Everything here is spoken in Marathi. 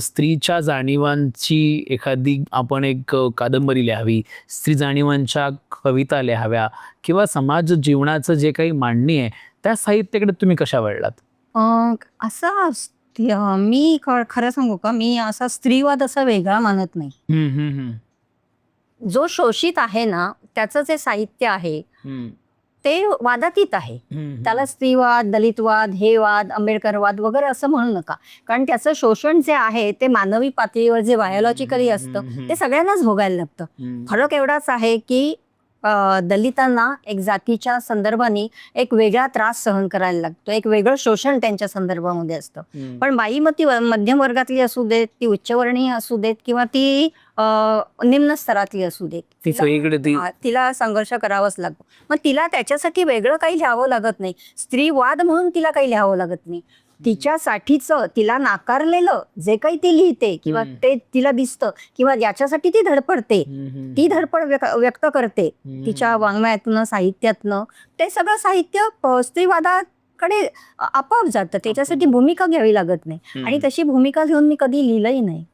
स्त्रीच्या जाणीवांची एखादी आपण एक कादंबरी लिहावी स्त्री जाणीवांच्या कविता लिहाव्या किंवा समाज जीवनाचं जे काही मांडणी आहे त्या साहित्याकडे तुम्ही कशा वळलात? असा मी खरं सांगू का? मी असा स्त्रीवाद असा वेगळा मानत नाही. जो शोषित आहे ना त्याचं जे साहित्य आहे ते वादातीत आहे. त्याला स्त्रीवाद दलितवाद हे वाद आंबेडकरवाद वगैरे असं म्हणू नका. कारण त्याचं शोषण जे आहे ते मानवी पातळीवर जे बायोलॉजिकली असतं ते सगळ्यांनाच भोगायला लागतं. फरक एवढाच आहे की दलितांना एक जातीच्या संदर्भाने एक वेगळा त्रास सहन करायला लागतो. एक वेगळं शोषण त्यांच्या संदर्भामध्ये असतं. पण बाई मग ती मध्यम वर्गातली असू देत ती उच्चवर्णीय असू देत किंवा ती निम्न स्तरातली असू देत. तिला संघर्ष करावाच लागतो. मग तिला त्याच्यासाठी वेगळं काही लिहावं लागत नाही. स्त्रीवाद म्हणून तिला काही लिहावं लागत नाही. तिच्यासाठीच तिला नाकारलेलं जे काही ती लिहिते किंवा. ते तिला दिसतं किंवा ज्याच्यासाठी ती धडपडते. ती धडपड व्यक- व्यक्त करते. तिच्या वाङ्मयातनं साहित्यातनं ते सगळं साहित्य स्त्रीवादाकडे आपोआप जातं त्याच्यासाठी भूमिका घ्यावी लागत नाही. आणि तशी भूमिका घेऊन मी कधी लिहिलंही नाही